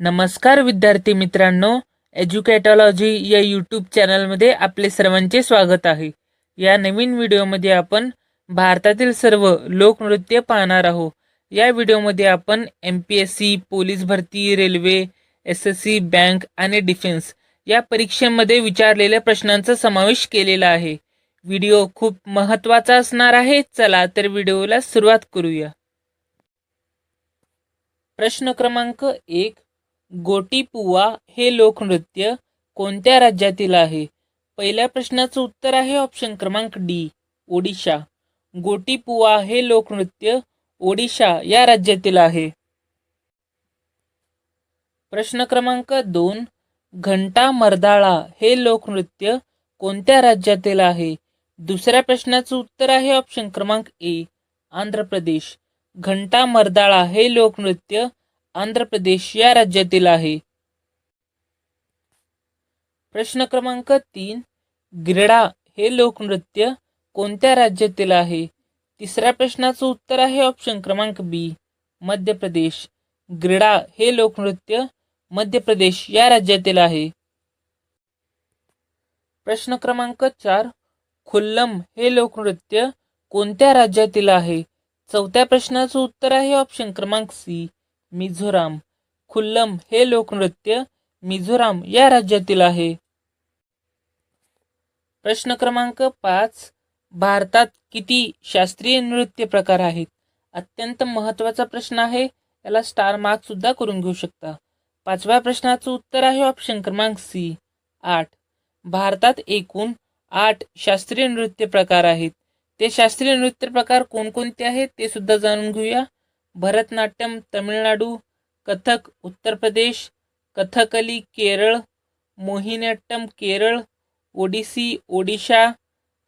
नमस्कार विद्यार्थी मित्रांनो एज्युकेटॉलॉजी या यूट्यूब चॅनलमध्ये आपले सर्वांचे स्वागत आहे. या नवीन व्हिडिओमध्ये आपण भारतातील सर्व लोकनृत्य पाहणार आहोत. या व्हिडिओमध्ये आपण M P S C police भरती railway S S C bank आणि डिफेन्स या परीक्षेमध्ये विचारलेल्या प्रश्नांचा समावेश केलेला आहे. व्हिडिओ खूप महत्त्वाचा असणार आहे. चला तर व्हिडिओला सुरुवात करूया. प्रश्न क्रमांक एक गोटीपुवा हे लोकनृत्य कोणत्या राज्यातील आहे? पहिल्या प्रश्नाचं उत्तर आहे ऑप्शन क्रमांक डी ओडिशा. गोटीपुवा हे लोकनृत्य ओडिशा या राज्यातील आहे. प्रश्न क्रमांक दोन घंटा मर्दाळा हे लोकनृत्य कोणत्या राज्यातील आहे? दुसऱ्या प्रश्नाचं उत्तर आहे ऑप्शन क्रमांक ए आंध्र प्रदेश. घंटा मर्दाळा हे लोकनृत्य आंध्र प्रदेश या राज्यातील आहे. प्रश्न क्रमांक तीन ग्रिडा हे लोकनृत्य कोणत्या राज्यातील आहे? तिसऱ्या प्रश्नाचं उत्तर आहे ऑप्शन क्रमांक बी मध्य प्रदेश. ग्रिडा हे लोकनृत्य मध्य प्रदेश या राज्यातील आहे. प्रश्न क्रमांक चार खुल्लम हे लोकनृत्य कोणत्या राज्यातील आहे? चौथ्या प्रश्नाचं उत्तर आहे ऑप्शन क्रमांक सी मिझोराम खुल्लम हे लोकनृत्य मिझोराम या राज्यातील आहे. प्रश्न क्रमांक पाच भारतात किती शास्त्रीय नृत्य प्रकार आहेत? अत्यंत महत्त्वाचा प्रश्न आहे याला स्टार मार्क सुद्धा करून घेऊ शकता. पाचव्या प्रश्नाचं उत्तर आहे ऑप्शन क्रमांक सी आठ. भारतात एकूण आठ शास्त्रीय नृत्य प्रकार आहेत. ते शास्त्रीय नृत्य प्रकार कोणकोणते आहेत ते सुद्धा जाणून घेऊया. भरतनाट्यम तमिळनाडू कथक उत्तर प्रदेश कथकली केरळ मोहिनीअट्टम केरळ ओडिसी ओडिशा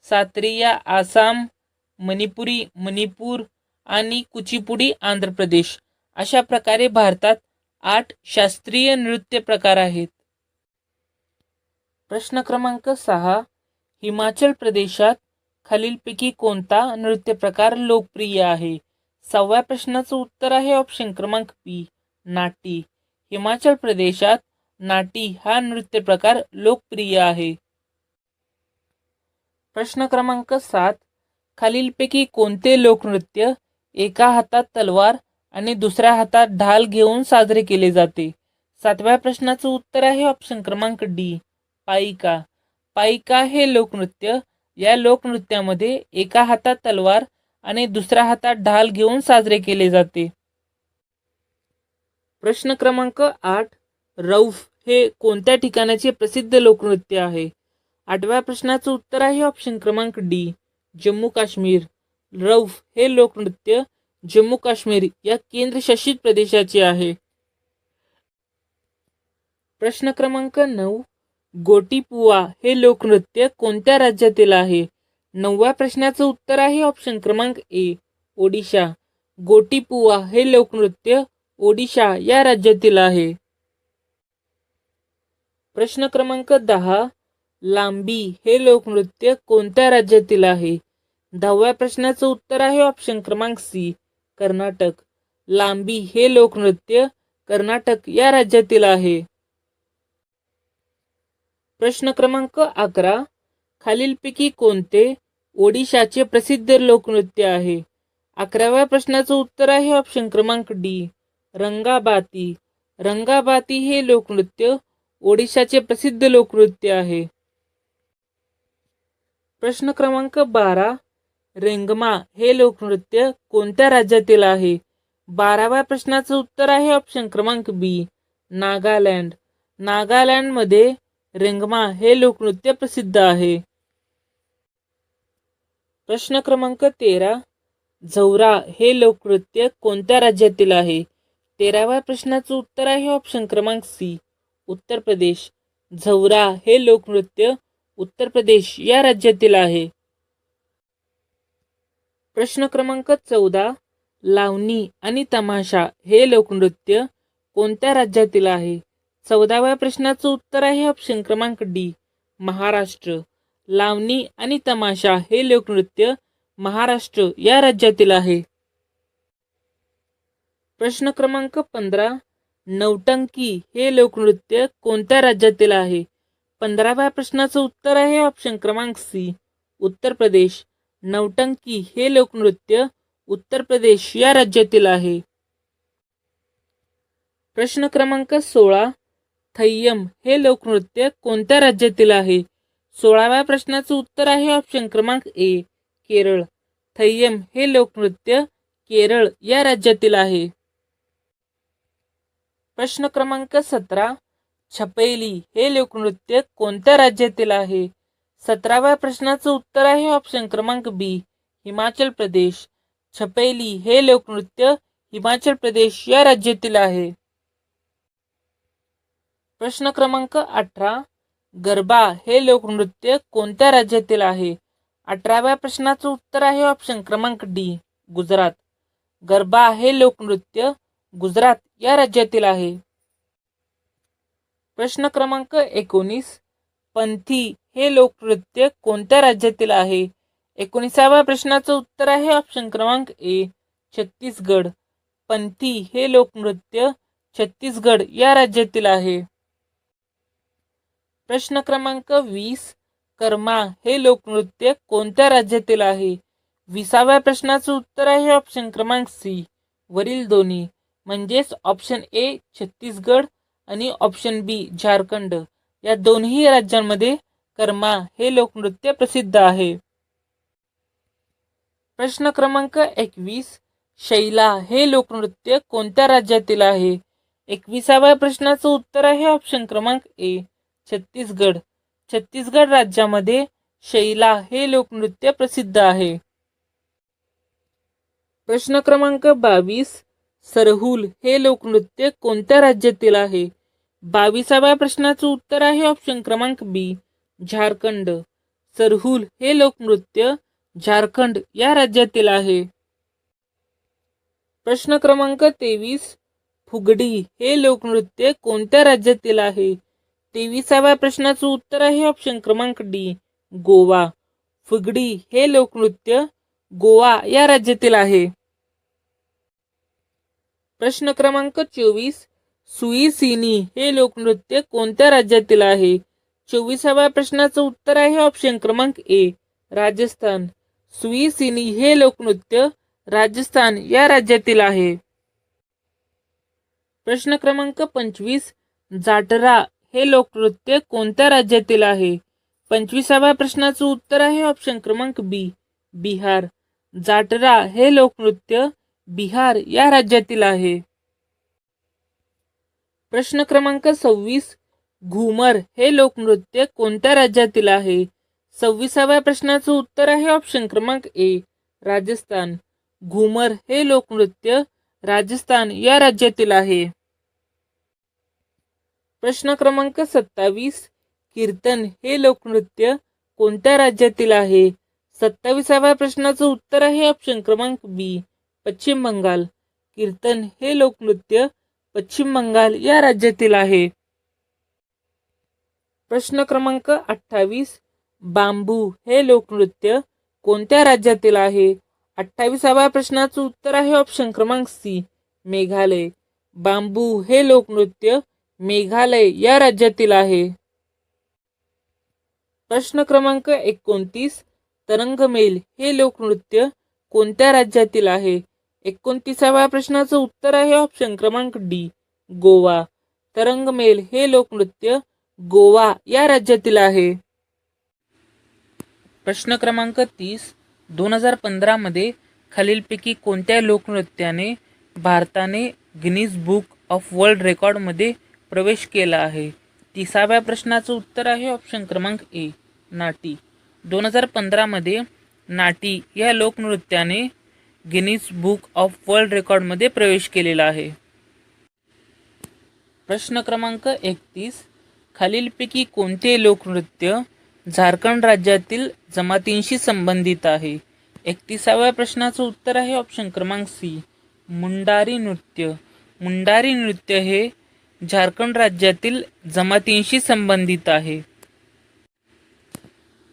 सात्रिया आसाम मणिपुरी मणिपूर आणि कुचिपुडी आंध्र प्रदेश. अशा प्रकारे भारतात आठ शास्त्रीय नृत्य प्रकार आहेत. प्रश्न क्रमांक सहा. हिमाचल प्रदेशात खालीलपैकी कोणता नृत्य प्रकार लोकप्रिय आहे? सहाव्या प्रश्नाचं उत्तर आहे ऑप्शन क्रमांक पी नाटी. हिमाचल प्रदेशात नाटी हा नृत्य प्रकार लोकप्रिय आहे. प्रश्न क्रमांक सात खालीलपैकी कोणते लोकनृत्य एका हातात तलवार आणि दुसऱ्या हातात ढाल घेऊन साजरे केले जाते? सातव्या प्रश्नाचं उत्तर आहे ऑप्शन क्रमांक डी पायिका. पायिका हे लोकनृत्य या लोकनृत्यामध्ये एका हातात तलवार आणि दुसऱ्या हातात ढाल घेऊन साजरे केले जाते. प्रश्न क्रमांक आठ रौफ हे कोणत्या ठिकाणाचे प्रसिद्ध लोकनृत्य आहे? आठव्या प्रश्नाचं उत्तर आहे ऑप्शन क्रमांक डी जम्मू काश्मीर. रौफ हे लोकनृत्य जम्मू काश्मीर या केंद्रशासित प्रदेशाचे आहे. प्रश्न क्रमांक नऊ गोटीपुवा हे लोकनृत्य कोणत्या राज्यातील आहे? नवव्या प्रश्नाचं उत्तर आहे ऑप्शन क्रमांक ए ओडिशा. गोटीपुवा हे लोकनृत्य ओडिशा या राज्यातील आहे. प्रश्न क्रमांक दहा लांबी हे लोकनृत्य कोणत्या राज्यातील आहे? दहाव्या प्रश्नाचं उत्तर आहे ऑप्शन क्रमांक सी कर्नाटक. लांबी हे लोकनृत्य कर्नाटक या राज्यातील आहे. प्रश्न क्रमांक अकरा खालीलपैकी कोणते ओडिशाचे प्रसिद्ध लोकनृत्य आहे? अकराव्या प्रश्नाचं उत्तर आहे ऑप्शन क्रमांक डी रंगाबाती. रंगाबाती हे लोकनृत्य ओडिशाचे प्रसिद्ध लोकनृत्य आहे. प्रश्न क्रमांक बारा रेंगमा हे लोकनृत्य कोणत्या राज्यातील आहे? बाराव्या प्रश्नाचं उत्तर आहे ऑप्शन क्रमांक बी नागालँड. नागालँडमध्ये रेंगमा हे लोकनृत्य प्रसिद्ध आहे. प्रश्न क्रमांक तेरा. झौरा हे लोकनृत्य कोणत्या राज्यातील आहे? तेराव्या प्रश्नाचं उत्तर आहे ऑप्शन क्रमांक सी. उत्तर प्रदेश. झौरा हे लोकनृत्य उत्तर प्रदेश या राज्यातील आहे. प्रश्न क्रमांक चौदा. लावणी आणि तमाशा हे लोकनृत्य कोणत्या राज्यातील आहे? चौदाव्या प्रश्नाचं उत्तर आहे ऑप्शन क्रमांक डी. महाराष्ट्र. लावणी आणि तमाशा हे लोकनृत्य महाराष्ट्र या राज्यातील आहे. प्रश्न क्रमांक पंधरा नवटंकी हे लोकनृत्य कोणत्या राज्यातील आहे? पंधराव्या प्रश्नाचं उत्तर आहे ऑप्शन क्रमांक सी उत्तर प्रदेश. नवटंकी हे लोकनृत्य उत्तर प्रदेश या राज्यातील आहे. प्रश्न क्रमांक सोळा थय्यम हे लोकनृत्य कोणत्या राज्यातील आहे? सोळाव्या प्रश्नाचं उत्तर आहे ऑप्शन क्रमांक ए केरळ. थय्यम हे लोकनृत्य केरळ या राज्यातील आहे. प्रश्न क्रमांक सतरा छपेली हे लोकनृत्य कोणत्या राज्यातील आहे? सतराव्या प्रश्नाचं उत्तर आहे ऑप्शन क्रमांक बी हिमाचल प्रदेश. छपेली हे लोकनृत्य हिमाचल प्रदेश या राज्यातील आहे. प्रश्न क्रमांक अठरा गरबा हे लोकनृत्य कोणत्या राज्यातील आहे? अठराव्या प्रश्नाचं उत्तर आहे ऑप्शन क्रमांक डी गुजरात. गरबा हे लोकनृत्य गुजरात या राज्यातील आहे. प्रश्न क्रमांक एकोणीस पंथी हे लोकनृत्य कोणत्या राज्यातील आहे? एकोणीसाव्या प्रश्नाचं उत्तर आहे ऑप्शन क्रमांक ए छत्तीसगड. पंथी हे लोकनृत्य छत्तीसगड या राज्यातील आहे. प्रश्न क्रमांक वीस कर्मा हे लोकनृत्य कोणत्या राज्यातील आहे? विसाव्या प्रश्नाचं उत्तर आहे ऑप्शन क्रमांक सी वरील दोन्ही. म्हणजेच ऑप्शन ए छत्तीसगड आणि ऑप्शन बी झारखंड. या दोन्ही राज्यांमध्ये कर्मा हे लोकनृत्य प्रसिद्ध आहे. प्रश्न क्रमांक एकवीस शैला हे लोकनृत्य कोणत्या राज्यातील आहे? एकविसाव्या प्रश्नाचं उत्तर आहे ऑप्शन क्रमांक ए छत्तीसगड. छत्तीसगड राज्यामध्ये शैला हे लोकनृत्य प्रसिद्ध आहे. प्रश्न क्रमांक बावीस. सरहुल हे लोकनृत्य कोणत्या राज्यातील आहे? बावीसाव्या प्रश्नाचं उत्तर आहे ऑप्शन क्रमांक बी झारखंड. सरहुल हे लोकनृत्य झारखंड या राज्यातील आहे. प्रश्न क्रमांक तेवीस. फुगडी हे लोकनृत्य कोणत्या राज्यातील आहे? तेविसाव्या प्रश्नाचं उत्तर आहे ऑप्शन क्रमांक डी गोवा. फुगडी हे लोकनृत्य गोवा या राज्यातील आहे. प्रश्न क्रमांक चोवीस सुईसिनी हे लोकनृत्य कोणत्या राज्यातील आहे? चोवीसाव्या प्रश्नाचं उत्तर आहे ऑप्शन क्रमांक ए राजस्थान. सुईसिनी हे लोकनृत्य राजस्थान या राज्यातील आहे. प्रश्न क्रमांक पंचवीस जाटरा हे लोकनृत्य कोणत्या राज्यातील आहे? पंचवीसाव्या प्रश्नाचं उत्तर आहे ऑप्शन क्रमांक बी. बिहार. जाटरा हे लोकनृत्य बिहार या राज्यातील आहे. प्रश्न क्रमांक सव्वीस. घुमर हे लोकनृत्य कोणत्या राज्यातील आहे? सव्वीसाव्या प्रश्नाचं उत्तर आहे ऑप्शन क्रमांक ए राजस्थान. घुमर हे लोकनृत्य राजस्थान या राज्यातील आहे. प्रश्न क्रमांक सत्तावीस कीर्तन हे लोकनृत्य कोणत्या राज्यातील आहे? सत्तावीसाव्या प्रश्नाचं उत्तर आहे ऑप्शन क्रमांक बी पश्चिम बंगाल. कीर्तन हे लोकनृत्य पश्चिम बंगाल या राज्यातील आहे. प्रश्न क्रमांक अठ्ठावीस बांबू हे लोकनृत्य कोणत्या राज्यातील आहे? अठ्ठावीसाव्या प्रश्नाचं उत्तर आहे ऑप्शन क्रमांक सी मेघालय. बांबू हे लोकनृत्य मेघालय या राज्यातील आहे. प्रश्न क्रमांक एकोणतीस तरंगमेल हे लोकनृत्य कोणत्या राज्यातील आहे? एकोणतीसाव्या प्रश्नाचं उत्तर आहे ऑप्शन क्रमांक डी गोवा. तरंगमेल हे लोकनृत्य गोवा या राज्यातील आहे. प्रश्न क्रमांक तीस दोन हजार पंधरामध्ये खालीलपैकी कोणत्या लोकनृत्याने भारताने गिनीज बुक ऑफ वर्ल्ड रेकॉर्डमध्ये प्रवेश केला आहे. तिसाव्या प्रश्नाचं उत्तर आहे ऑप्शन क्रमांक ए नाटी. दोन हजार पंधरामध्ये नाटी या लोकनृत्याने गिनीज बुक ऑफ वर्ल्ड रेकॉर्डमध्ये प्रवेश केलेला आहे. प्रश्न क्रमांक एकतीस. खालीलपैकी कोणते लोकनृत्य झारखंड राज्यातील जमातींशी संबंधित आहे? एकतीसाव्या प्रश्नाचं उत्तर आहे ऑप्शन क्रमांक सी मुंडारी नृत्य. मुंडारी नृत्य हे झारखंड राज्यातील जमातींशी संबंधित आहे.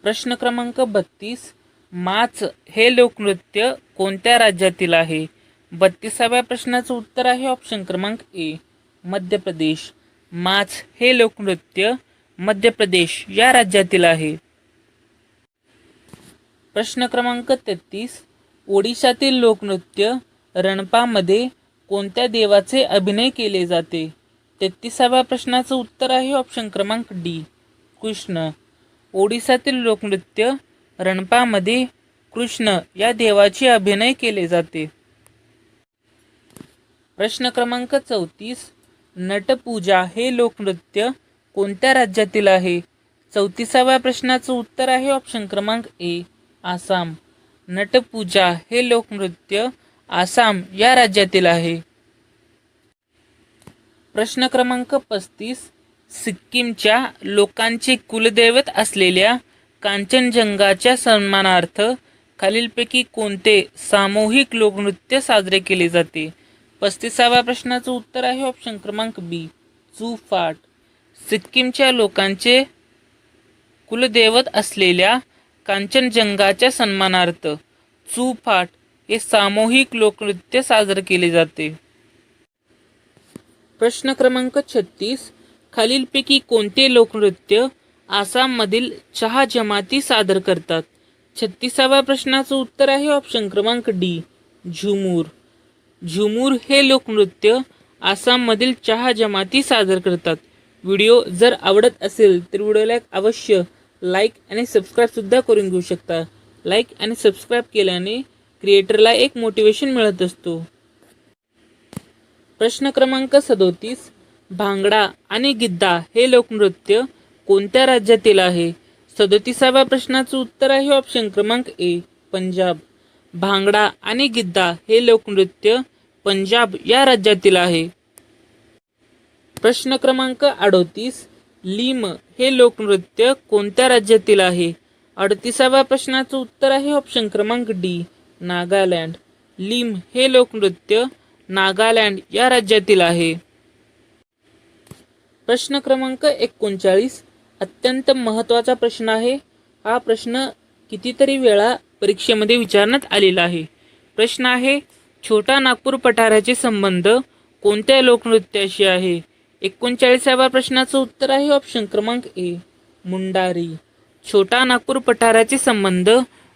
प्रश्न क्रमांक बत्तीस माच हे लोकनृत्य कोणत्या राज्यातील आहे? बत्तीसाव्या प्रश्नाचं उत्तर आहे ऑप्शन क्रमांक ए मध्य प्रदेश. माच हे लोकनृत्य मध्य प्रदेश या राज्यातील आहे. प्रश्न क्रमांक तेहतीस ओडिशातील लोकनृत्य रणपामध्ये कोणत्या देवाचे अभिनय केले जाते? तेहतीसाव्या प्रश्नाचं उत्तर आहे ऑप्शन क्रमांक डी कृष्ण. ओडिसातील लोकनृत्य रणपामध्ये कृष्ण या देवाचे अभिनय केले जाते. प्रश्न क्रमांक चौतीस. नटपूजा हे लोकनृत्य कोणत्या राज्यातील आहे? चौतीसाव्या प्रश्नाचं उत्तर आहे ऑप्शन क्रमांक ए आसाम. नटपूजा हे लोकनृत्य आसाम या राज्यातील आहे. प्रश्न क्रमांक पस्तीस सिक्कीमच्या लोकांचे कुलदैवत असलेल्या कांचनजंगाच्या सन्मानार्थ खालीलपैकी कोणते सामूहिक लोकनृत्य साजरे केले जाते? पस्तीसाव्या प्रश्नाचं उत्तर आहे ऑप्शन क्रमांक बी चूफाट सिक्कीमच्या लोकांचे कुलदैवत असलेल्या कांचनजंगाच्या सन्मानार्थ चूफाट हे सामूहिक लोकनृत्य साजरे केले जाते. प्रश्न क्रमांक छत्तीस. खालीलपैकी कोणते लोकनृत्य आसाममधील चहा जमाती सादर करतात? छत्तीसाव्या प्रश्नाचं उत्तर आहे ऑप्शन क्रमांक डी झुमूर. झुमूर हे लोकनृत्य आसाममधील चहा जमाती सादर करतात. व्हिडिओ जर आवडत असेल तर व्हिडिओला एक अवश्य लाईक आणि सबस्क्राईबसुद्धा करून घेऊ शकता. लाईक आणि सबस्क्राईब केल्याने क्रिएटरला एक मोटिवेशन मिळत असतो. प्रश्न क्रमांक सदोतीस भांगडा आणि गिद्दा हे लोकनृत्य कोणत्या राज्यातील आहे? सदोतीसाव्या प्रश्नाचं उत्तर आहे ऑप्शन क्रमांक ए पंजाब. भांगडा आणि गिद्दा हे लोकनृत्य पंजाब या राज्यातील आहे. प्रश्न क्रमांक अडोतीस लीम हे लोकनृत्य कोणत्या राज्यातील आहे? अडतीसाव्या प्रश्नाचं उत्तर आहे ऑप्शन क्रमांक डी नागालँड. लिम हे लोकनृत्य नागालँड या राज्यातील आहे. प्रश्न क्रमांक एकोणचाळीस अत्यंत महत्त्वाचा प्रश्न आहे. हा प्रश्न कितीतरी वेळा परीक्षेमध्ये विचारण्यात आलेला आहे. प्रश्न आहे छोटा नागपूर पठाराचे संबंध कोणत्या लोकनृत्याशी आहे? एकोणचाळीसाव्या प्रश्नाचं उत्तर आहे ऑप्शन क्रमांक ए मुंडारी. छोटा नागपूर पठाराचे संबंध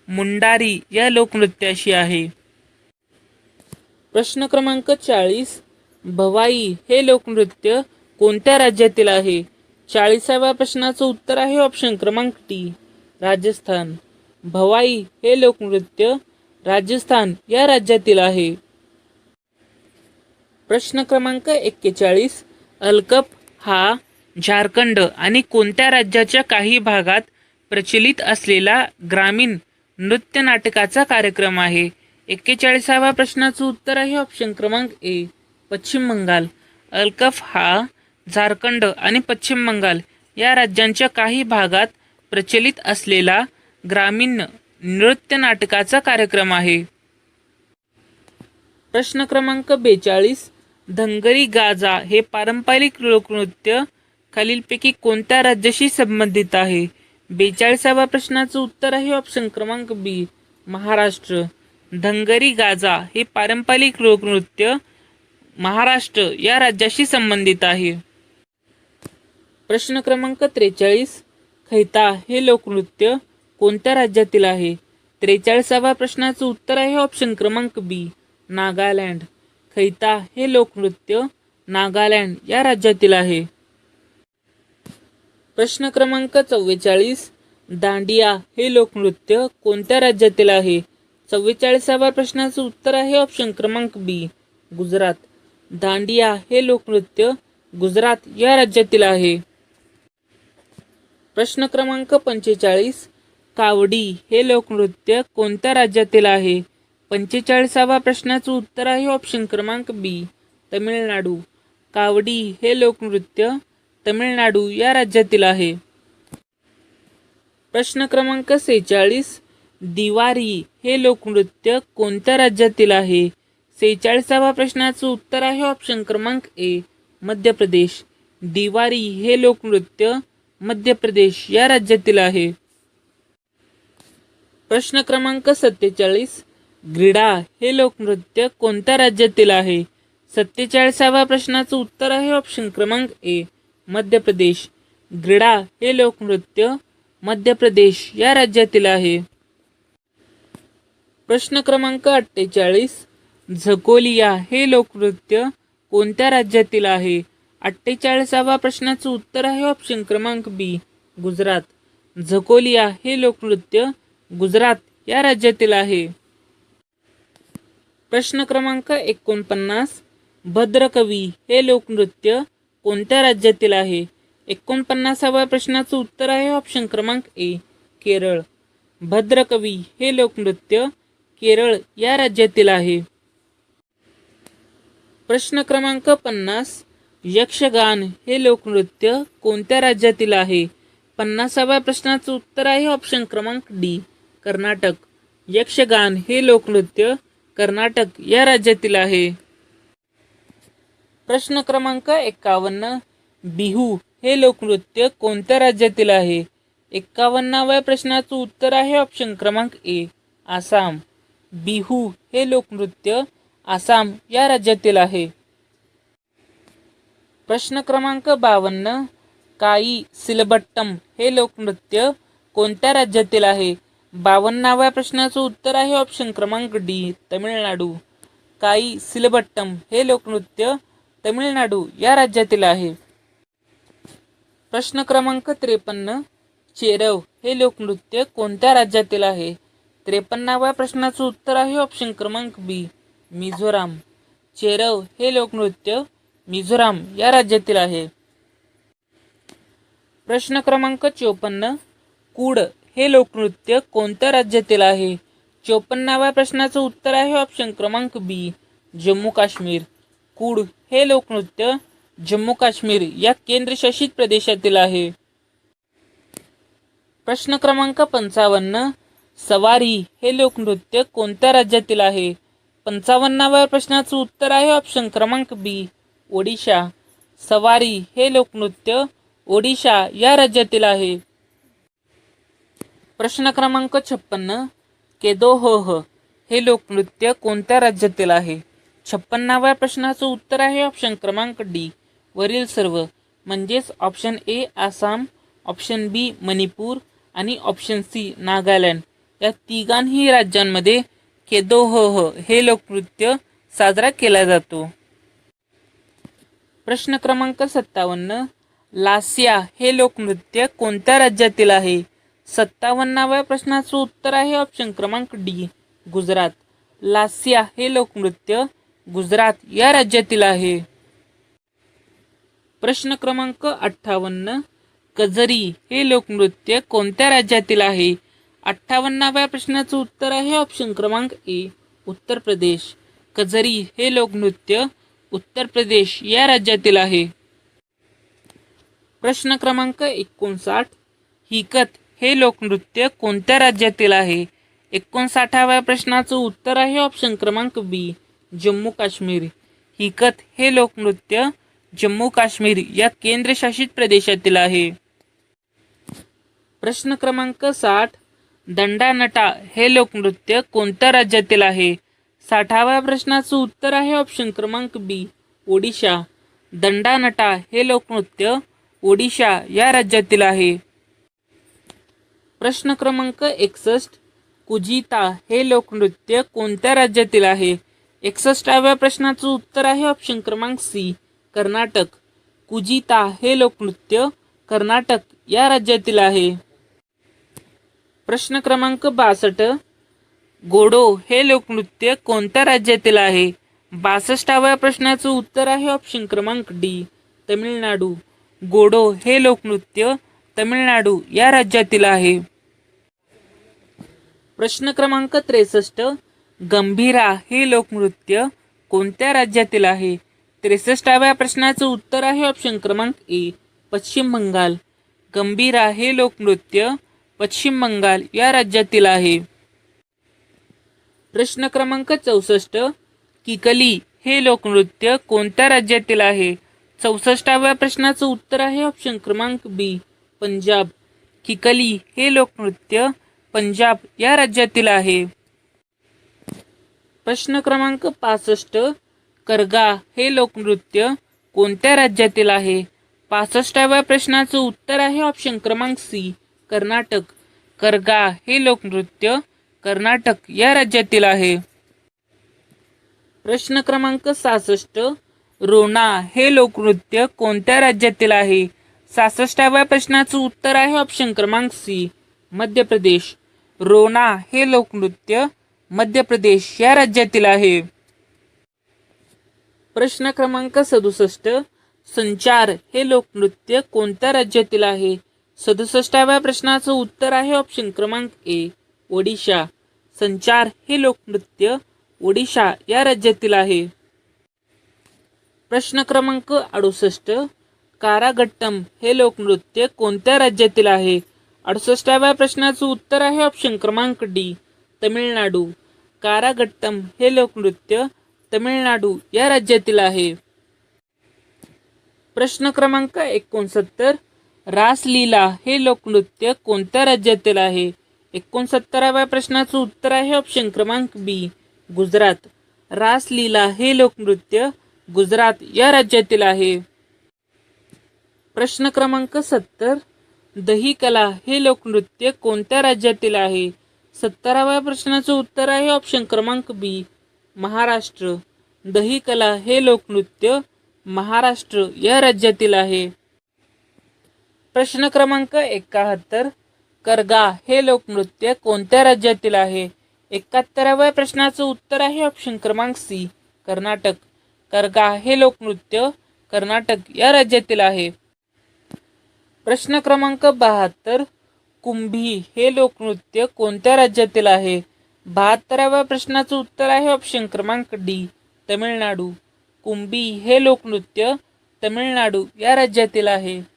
मुंडारी या लोकनृत्याशी आहे. प्रश्न क्रमांक चाळीस भवाई हे लोकनृत्य कोणत्या राज्यातील आहे? चाळीसाव्या प्रश्नाचं उत्तर आहे ऑप्शन क्रमांक टी राजस्थान. भवाई हे लोकनृत्य राजस्थान या राज्यातील आहे. प्रश्न क्रमांक एक्केचाळीस अलकप हा झारखंड आणि कोणत्या राज्याच्या काही भागात प्रचलित असलेला ग्रामीण नृत्य नाटकाचा कार्यक्रम आहे? एक्केचाळीसाव्या प्रश्नाचं उत्तर आहे ऑप्शन क्रमांक ए पश्चिम बंगाल. अलकफ हा झारखंड आणि पश्चिम बंगाल या राज्यांच्या काही भागात प्रचलित असलेला ग्रामीण नृत्य नाटकाचा कार्यक्रम आहे. प्रश्न क्रमांक बेचाळीस धनगरी गाजा हे पारंपरिक लोकनृत्य खालीलपैकी कोणत्या राज्याशी संबंधित आहे? बेचाळीसाव्या प्रश्नाचं उत्तर आहे ऑप्शन क्रमांक बी महाराष्ट्र. धंगरी गाजा हे पारंपरिक लोकनृत्य महाराष्ट्र या राज्याशी संबंधित आहे. प्रश्न क्रमांक त्रेचाळीस खैता हे लोकनृत्य कोणत्या राज्यातील आहे? त्रेचाळीसाव्या प्रश्नाचं उत्तर आहे ऑप्शन क्रमांक बी नागालँड. खैता हे लोकनृत्य नागालँड या राज्यातील आहे. प्रश्न क्रमांक चव्वेचाळीस दांडिया हे लोकनृत्य कोणत्या राज्यातील आहे? चव्वेचाळीसाव्या प्रश्नाचं उत्तर आहे ऑप्शन क्रमांक बी गुजरात. दांडिया हे लोकनृत्य गुजरात या राज्यातील आहे. प्रश्न क्रमांक पंचेचाळीस कावडी हे लोकनृत्य कोणत्या राज्यातील आहे? पंचेचाळीसाव्या प्रश्नाचं उत्तर आहे ऑप्शन क्रमांक बी तमिळनाडू. कावडी हे लोकनृत्य तमिळनाडू या राज्यातील आहे. प्रश्न क्रमांक सेहेचाळीस दिवारी हे लोकनृत्य कोणत्या राज्यातील आहे? सेहेचाळीसाव्या प्रश्नाचं उत्तर आहे ऑप्शन क्रमांक ए मध्य प्रदेश दिवारी हे लोकनृत्य मध्य प्रदेश या राज्यातील आहे. प्रश्न क्रमांक सत्तेचाळीस ग्रीडा हे लोकनृत्य कोणत्या राज्यातील आहे? सत्तेचाळीसाव्या प्रश्नाचं उत्तर आहे ऑप्शन क्रमांक ए मध्य प्रदेश ग्रीडा हे लोकनृत्य मध्य प्रदेश या राज्यातील आहे. प्रश्न क्रमांक अठ्ठेचाळीस. झकोलिया हे लोकनृत्य कोणत्या राज्यातील आहे? अठ्ठेचाळीसाव्या प्रश्नाचं उत्तर आहे ऑप्शन क्रमांक बी गुजरात. झकोलिया हे लोकनृत्य गुजरात या राज्यातील आहे. प्रश्न क्रमांक एकोणपन्नास भद्रकवी हे लोकनृत्य कोणत्या राज्यातील आहे? एकोणपन्नासाव्या प्रश्नाचं उत्तर आहे ऑप्शन क्रमांक ए केरळ. भद्रकवी हे लोकनृत्य केरळ या राज्यातील आहे. प्रश्न क्रमांक पन्नास यक्षगान हे लोकनृत्य कोणत्या राज्यातील आहे? पन्नासाव्या प्रश्नाचं उत्तर आहे ऑप्शन क्रमांक डी कर्नाटक. यक्षगान हे लोकनृत्य कर्नाटक या राज्यातील आहे. प्रश्न क्रमांक एकावन्न बिहू हे लोकनृत्य कोणत्या राज्यातील आहे? एकावन्नाव्या प्रश्नाचं उत्तर आहे ऑप्शन क्रमांक ए आसाम. बिहू हे लोकनृत्य आसाम या राज्यातील आहे. प्रश्न क्रमांक बावन्न काई सिलबट्टम हे लोकनृत्य कोणत्या राज्यातील आहे? बावन्नाव्या प्रश्नाचं उत्तर आहे ऑप्शन क्रमांक डी तमिळनाडू. काई सिलबट्टम हे लोकनृत्य तमिळनाडू या राज्यातील आहे. प्रश्न क्रमांक त्रेपन्न चेरव हे लोकनृत्य कोणत्या राज्यातील आहे? त्रेपन्नाव्या प्रश्नाचं उत्तर आहे ऑप्शन क्रमांक बी मिझोराम. चेरव हे लोकनृत्य मिझोराम या राज्यातील आहे. प्रश्न क्रमांक चोपन्न कूड हे लोकनृत्य कोणत्या राज्यातील आहे? चोपन्नाव्या प्रश्नाचं उत्तर आहे ऑप्शन क्रमांक बी जम्मू काश्मीर. कूड हे लोकनृत्य जम्मू काश्मीर या केंद्रशासित प्रदेशातील आहे. प्रश्न क्रमांक पंचावन्न सवारी हे लोकनृत्य कोणत्या राज्यातील आहे? पंचावन्नाव्या प्रश्नाचं उत्तर आहे ऑप्शन क्रमांक बी ओडिशा. सवारी हे लोकनृत्य ओडिशा या राज्यातील आहे. प्रश्न क्रमांक छप्पन्न केदोहोह हे लोकनृत्य कोणत्या राज्यातील आहे? छप्पन्नाव्या प्रश्नाचं उत्तर आहे ऑप्शन क्रमांक डी वरील सर्व. म्हणजेच option A Assam option B Manipur आणि ऑप्शन सी नागालँड. या तिघांही राज्यांमध्ये केदोहोह हे लोकनृत्य साजरा केला जातो. प्रश्न क्रमांक सत्तावन्न लासिया हे लोकनृत्य कोणत्या राज्यातील आहे? सत्तावन्नाव्या प्रश्नाचं उत्तर आहे ऑप्शन क्रमांक डी गुजरात. लासिया हे लोकनृत्य गुजरात या राज्यातील आहे. प्रश्न क्रमांक अठ्ठावन्न कजरी हे लोकनृत्य कोणत्या राज्यातील आहे? अठ्ठावन्नाव्या प्रश्नाचं उत्तर आहे ऑप्शन क्रमांक ए उत्तर प्रदेश. कजरी हे लोकनृत्य उत्तर प्रदेश या राज्यातील आहे. प्रश्न क्रमांक एकोणसाठ. हिकत हे लोकनृत्य कोणत्या राज्यातील आहे? एकोणसाठाव्या प्रश्नाचं उत्तर आहे ऑप्शन क्रमांक बी जम्मू काश्मीर. हिकत हे लोकनृत्य जम्मू काश्मीर या केंद्रशासित प्रदेशातील आहे. प्रश्न क्रमांक साठ. दंडानटा हे लोकनृत्य कोणत्या राज्यातील आहे? साठाव्या प्रश्नाचं उत्तर आहे ऑप्शन क्रमांक बी ओडिशा. दंडानटा हे लोकनृत्य ओडिशा या राज्यातील आहे. प्रश्न क्रमांक एकसष्ट कुजिता हे लोकनृत्य कोणत्या राज्यातील आहे? एकसष्टाव्या प्रश्नाचं उत्तर आहे ऑप्शन क्रमांक सी कर्नाटक. कुजिता हे लोकनृत्य कर्नाटक या राज्यातील आहे. प्रश्न क्रमांक बासष्ट. गोडो हे लोकनृत्य कोणत्या राज्यातील आहे? बासष्टाव्या प्रश्नाचं उत्तर आहे ऑप्शन क्रमांक डी तमिळनाडू. गोडो हे लोकनृत्य तमिळनाडू या राज्यातील आहे. प्रश्न क्रमांक त्रेसष्ट. गंभीरा हे लोकनृत्य कोणत्या राज्यातील आहे? त्रेसष्टाव्या प्रश्नाचं उत्तर आहे ऑप्शन क्रमांक ए पश्चिम बंगाल. गंभीरा हे लोकनृत्य पश्चिम बंगाल या राज्यातील आहे. प्रश्न क्रमांक चौसष्ट किकली हे लोकनृत्य कोणत्या राज्यातील आहे? चौसष्टाव्या प्रश्नाचं उत्तर आहे ऑप्शन क्रमांक बी पंजाब. किकली हे लोकनृत्य पंजाब या राज्यातील आहे. प्रश्न क्रमांक पासष्ट करगा हे लोकनृत्य कोणत्या राज्यातील आहे? पासष्टाव्या प्रश्नाचं उत्तर आहे ऑप्शन क्रमांक सी कर्नाटक करगा हे लोकनृत्य कर्नाटक या राज्यातील आहे. प्रश्न क्रमांक सहासष्ट रोणा हे लोकनृत्य कोणत्या राज्यातील आहे? सहासष्टाव्या प्रश्नाचं उत्तर आहे ऑप्शन क्रमांक सी मध्य प्रदेश. रोणा हे लोकनृत्य मध्य प्रदेश या राज्यातील आहे. प्रश्न क्रमांक सदुसष्ट संचार हे लोकनृत्य कोणत्या राज्यातील आहे? सदुसष्टाव्या प्रश्नाचं उत्तर आहे ऑप्शन क्रमांक ए ओडिशा. संचार हे लोकनृत्य ओडिशा या राज्यातील आहे. प्रश्न क्रमांक अडुसष्ट कारागट्टम हे लोकनृत्य कोणत्या राज्यातील आहे? अडुसष्टाव्या प्रश्नाचं उत्तर आहे ऑप्शन क्रमांक डी तमिळनाडू. कारागट्टम हे लोकनृत्य तमिळनाडू या राज्यातील आहे. प्रश्न क्रमांक एकोणसत्तर रासलीला हे लोकनृत्य कोणत्या राज्यातील आहे? एकोणसत्तराव्या प्रश्नाचं उत्तर आहे ऑप्शन क्रमांक बी गुजरात. रासलीला हे लोकनृत्य गुजरात या राज्यातील आहे. प्रश्न क्रमांक सत्तर दहीकला हे लोकनृत्य कोणत्या राज्यातील आहे? सत्तराव्या प्रश्नाचं उत्तर आहे ऑप्शन क्रमांक बी महाराष्ट्र. दहीकला हे लोकनृत्य महाराष्ट्र या राज्यातील आहे. प्रश्न क्रमांक एकाहत्तर. करगा हे लोकनृत्य कोणत्या राज्यातील आहे? एकाहत्तराव्या प्रश्नाचं उत्तर आहे ऑप्शन क्रमांक सी कर्नाटक. करगा हे लोकनृत्य कर्नाटक या राज्यातील आहे. प्रश्न क्रमांक बहात्तर. कुंभी हे लोकनृत्य कोणत्या राज्यातील आहे? बहात्तराव्या प्रश्नाचं उत्तर आहे ऑप्शन क्रमांक डी तमिळनाडू. कुंभी हे लोकनृत्य तमिळनाडू या राज्यातील आहे.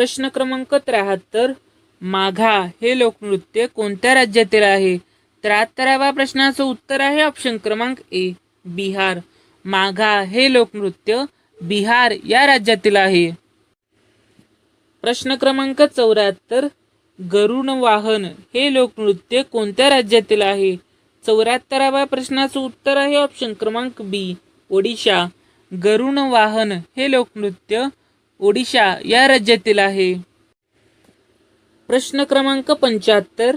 प्रश्न क्रमांक त्र्याहत्तर माघा हे लोकनृत्य कोणत्या राज्यातील आहे? त्र्याहत्तराव्या प्रश्नाचं उत्तर आहे ऑप्शन क्रमांक ए बिहार. माघा हे लोकनृत्य बिहार या राज्यातील आहे. प्रश्न क्रमांक चौऱ्याहत्तर गरुण वाहन हे लोकनृत्य कोणत्या राज्यातील आहे? चौऱ्याहत्तराव्या प्रश्नाचं उत्तर आहे ऑप्शन क्रमांक बी ओडिशा. गरुण वाहन हे लोकनृत्य ओडिशा या राज्यातील आहे. प्रश्न क्रमांक पंच्याहत्तर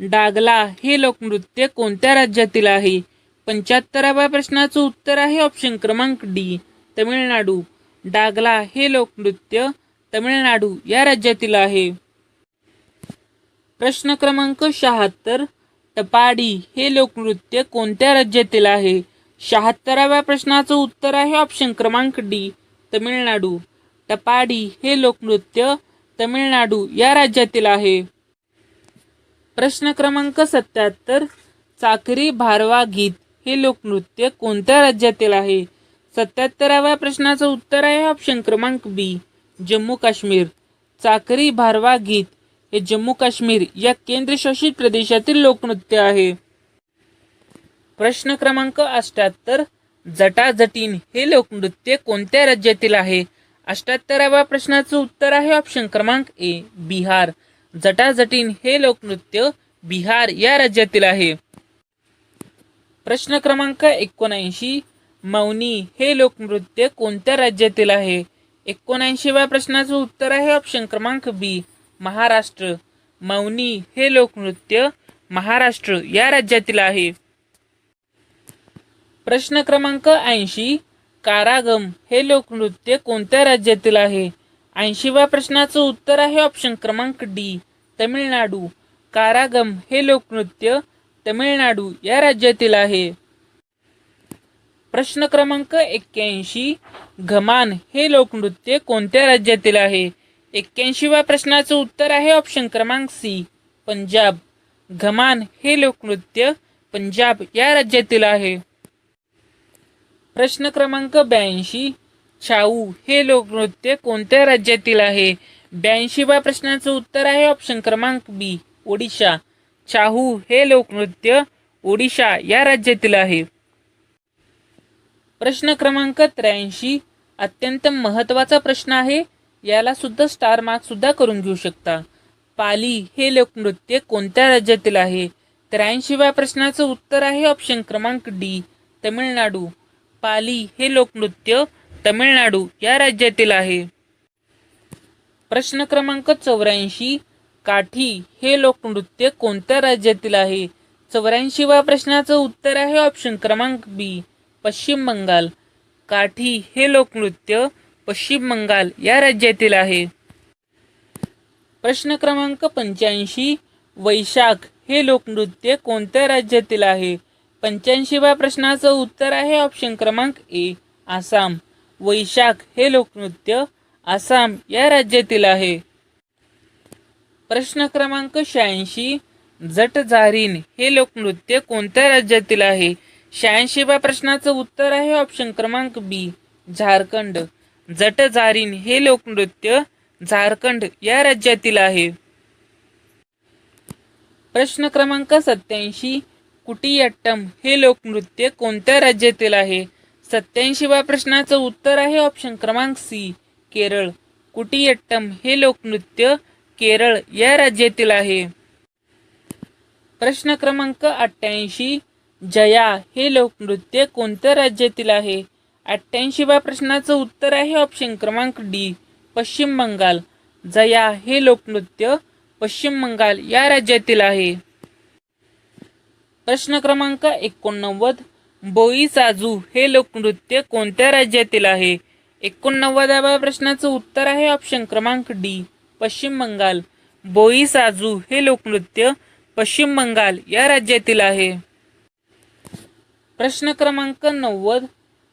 डागला हे लोकनृत्य कोणत्या राज्यातील आहे? पंच्याहत्तराव्या प्रश्नाचं उत्तर आहे ऑप्शन क्रमांक डी तमिळनाडू. डागला हे लोकनृत्य तमिळनाडू या राज्यातील आहे. प्रश्न क्रमांक शहात्तर टपाडी हे लोकनृत्य कोणत्या राज्यातील आहे? शहात्तराव्या प्रश्नाचं उत्तर आहे ऑप्शन क्रमांक डी तमिळनाडू. टपाडी हे लोकनृत्य तमिळनाडू या राज्यातील आहे. प्रश्न क्रमांक सत्याहत्तर चाकरी भारवा गीत हे लोकनृत्य कोणत्या राज्यातील आहे? सत्याहत्तराव्या प्रश्नाचं उत्तर आहे ऑप्शन क्रमांक बी जम्मू काश्मीर. चाकरी भारवा गीत हे जम्मू काश्मीर या केंद्रशासित प्रदेशातील लोकनृत्य आहे. प्रश्न क्रमांक अष्ट्याहत्तर जटाजटीन हे लोकनृत्य कोणत्या राज्यातील आहे? अष्ट्याहत्तराव्या प्रश्नाचं उत्तर आहे ऑप्शन क्रमांक ए बिहार. जटाजटीन हे लोकनृत्य बिहार या राज्यातील आहे. प्रश्न क्रमांक एकोणऐंशी मौनी हे लोकनृत्य कोणत्या राज्यातील आहे? एकोणऐंशीव्या प्रश्नाचं उत्तर आहे ऑप्शन क्रमांक बी महाराष्ट्र. मौनी हे लोकनृत्य महाराष्ट्र या राज्यातील आहे. प्रश्न क्रमांक ऐंशी कारागम हे लोकनृत्य कोणत्या राज्यातील आहे? ऐंशीव्या प्रश्नाचं उत्तर आहे ऑप्शन क्रमांक डी तमिळनाडू. कारागम हे लोकनृत्य तमिळनाडू या राज्यातील आहे. प्रश्न क्रमांक एक्क्याऐंशी घमान हे लोकनृत्य कोणत्या राज्यातील आहे? एक्क्याऐंशीव्या प्रश्नाचं उत्तर आहे ऑप्शन क्रमांक सी पंजाब. घमान हे लोकनृत्य पंजाब या राज्यातील आहे. प्रश्न क्रमांक ब्याऐंशी. छाऊ हे लोकनृत्य कोणत्या राज्यातील आहे? ब्याऐंशीव्या प्रश्नाचं उत्तर आहे ऑप्शन क्रमांक बी ओडिशा. छाहू हे लोकनृत्य ओडिशा या राज्यातील आहे. प्रश्न क्रमांक त्र्याऐंशी अत्यंत महत्त्वाचा प्रश्न आहे. याला सुद्धा स्टार मार्क सुद्धा करून घेऊ शकता. पाली हे लोकनृत्य कोणत्या राज्यातील आहे? त्र्याऐंशीव्या प्रश्नाचं उत्तर आहे ऑप्शन क्रमांक डी तमिळनाडू. पाली हे लोकनृत्य तमिळनाडू या राज्यातील आहे. प्रश्न क्रमांक चौऱ्याऐंशी काठी हे लोकनृत्य कोणत्या राज्यातील आहे? चौऱ्याऐंशी वा प्रश्नाचं उत्तर आहे ऑप्शन क्रमांक बी पश्चिम बंगाल. काठी हे लोकनृत्य पश्चिम बंगाल या राज्यातील आहे. प्रश्न क्रमांक पंच्याऐंशी वैशाख हे लोकनृत्य कोणत्या राज्यातील आहे? पंच्याऐंशीव्या प्रश्नाचं उत्तर आहे ऑप्शन क्रमांक ए आसाम. वैशाख हे लोकनृत्य आसाम या राज्यातील आहे. प्रश्न क्रमांक शहाऐंशी जटजारीन हे लोकनृत्य कोणत्या राज्यातील आहे? शहाऐंशीव्या प्रश्नाचं उत्तर आहे ऑप्शन क्रमांक बी झारखंड. जटजारीन हे लोकनृत्य झारखंड या राज्यातील आहे. प्रश्न क्रमांक सत्याऐंशी कुटियट्टम हे लोकनृत्य कोणत्या राज्यातील आहे? सत्याऐंशीवा प्रश्नाचं उत्तर आहे ऑप्शन क्रमांक सी केरळ. कुटियट्टम हे लोकनृत्य केरळ या राज्यातील आहे. प्रश्न क्रमांक अठ्ठ्याऐंशी जया हे लोकनृत्य कोणत्या राज्यातील आहे? अठ्ठ्याऐंशीव्या प्रश्नाचं उत्तर आहे ऑप्शन क्रमांक डी पश्चिम बंगाल. जया हे लोकनृत्य पश्चिम बंगाल या राज्यातील आहे. प्रश्न क्रमांक एकोणनव्वद. बोई साजू हे लोकनृत्य कोणत्या राज्यातील आहे? एकोणनव्वदाव्या प्रश्नाचं उत्तर आहे ऑप्शन क्रमांक डी पश्चिम बंगाल. बोई साजू हे लोकनृत्य पश्चिम बंगाल या राज्यातील आहे. प्रश्न क्रमांक नव्वद.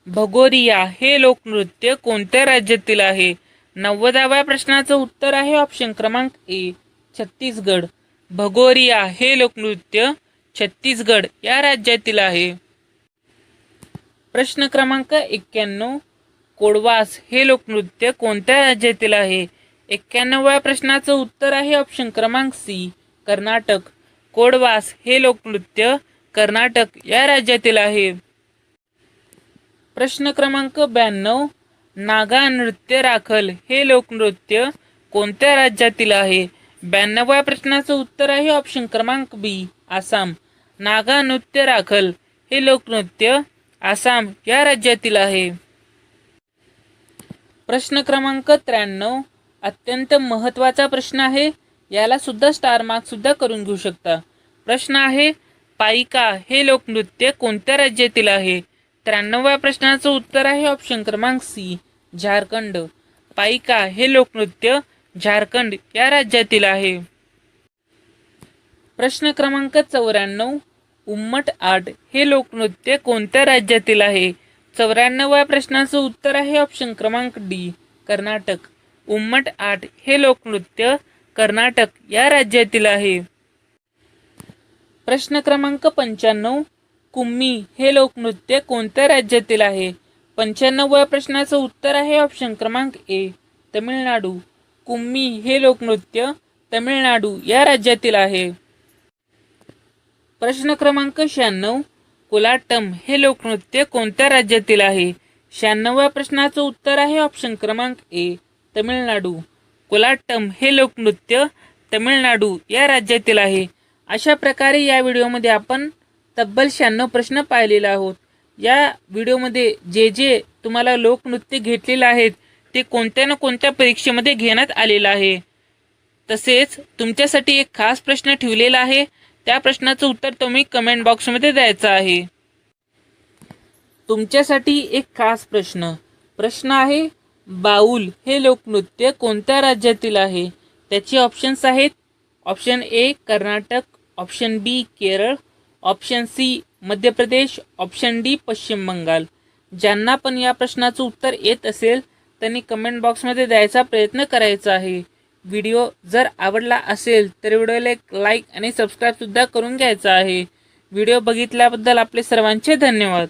भगोरिया हे लोकनृत्य कोणत्या राज्यातील आहे? नव्वदाव्या प्रश्नाचं उत्तर आहे ऑप्शन क्रमांक ए छत्तीसगड. भगोरिया हे लोकनृत्य छत्तीसगड या राज्यातील आहे. प्रश्न क्रमांक एक्क्याण्णव कोडवास हे लोकनृत्य कोणत्या राज्यातील आहे? एक्क्याण्णव्या प्रश्नाचं उत्तर आहे ऑप्शन क्रमांक सी कर्नाटक. कोडवास हे लोकनृत्य कर्नाटक या राज्यातील आहे. प्रश्न क्रमांक ब्याण्णव नागा नृत्य राखल हे लोकनृत्य कोणत्या राज्यातील आहे? ब्याण्णव्या प्रश्नाचं उत्तर आहे ऑप्शन क्रमांक बी आसाम. नागा नृत्य राखल. हे लोकनृत्य आसाम या राज्यातील आहे. प्रश्न क्रमांक त्र्याण्णव. अत्यंत महत्त्वाचा प्रश्न आहे. याला सुद्धा स्टार मार्क सुद्धा करून घेऊ शकता. प्रश्न आहे पायिका हे लोकनृत्य कोणत्या राज्यातील आहे? त्र्याण्णव्या प्रश्नाचं उत्तर आहे ऑप्शन क्रमांक सी झारखंड. पायिका हे लोकनृत्य झारखंड या राज्यातील आहे. प्रश्न क्रमांक चौऱ्याण्णव. उम्मट आट हे लोकनृत्य कोणत्या राज्यातील आहे? चौऱ्याण्णव्या प्रश्नाचं उत्तर आहे ऑप्शन क्रमांक डी कर्नाटक. उम्मट आट हे लोकनृत्य कर्नाटक या राज्यातील आहे. प्रश्न क्रमांक पंच्याण्णव कुम्मी हे लोकनृत्य कोणत्या राज्यातील आहे? पंच्याण्णवव्या प्रश्नाचं उत्तर आहे ऑप्शन क्रमांक ए तमिळनाडू. कुम्मी हे लोकनृत्य तमिळनाडू या राज्यातील आहे. प्रश्न क्रमांक शहाण्णव कोलाटम हे लोकनृत्य कोणत्या राज्यातील आहे? शहाण्णव्या प्रश्नाचं उत्तर आहे ऑप्शन क्रमांक ए तमिळनाडू. कोलाटम हे लोकनृत्य तमिळनाडू या राज्यातील आहे. अशा प्रकारे या व्हिडिओमध्ये आपण तब्बल शहाण्णव प्रश्न पाहिलेले आहोत. या व्हिडिओमध्ये जे जे तुम्हाला लोकनृत्य घेतलेलं आहेत ते कोणत्या ना कोणत्या परीक्षेमध्ये घेण्यात आलेलं आहे? तसेच तुमच्यासाठी एक खास प्रश्न ठेवलेला आहे त्या प्रश्नाचं उत्तर तुम्ही कमेंट बॉक्समध्ये द्यायचं आहे. तुमच्यासाठी एक खास प्रश्न. प्रश्न आहे बाऊल हे लोकनृत्य कोणत्या राज्यातील आहे? त्याचे ऑप्शन्स आहेत option A Karnataka option B Kerala option C Madhya Pradesh option D पश्चिम बंगाल. ज्यांना पण या प्रश्नाचं उत्तर येत असेल त्यांनी कमेंट बॉक्समध्ये द्यायचा प्रयत्न करायचा आहे. व्हिडिओ जर आवडला असेल तर व्हिडिओला एक लाईक आणि सबस्क्राईबसुद्धा करून घ्यायचा आहे. व्हिडिओ बघितल्याबद्दल आपले सर्वांचे धन्यवाद.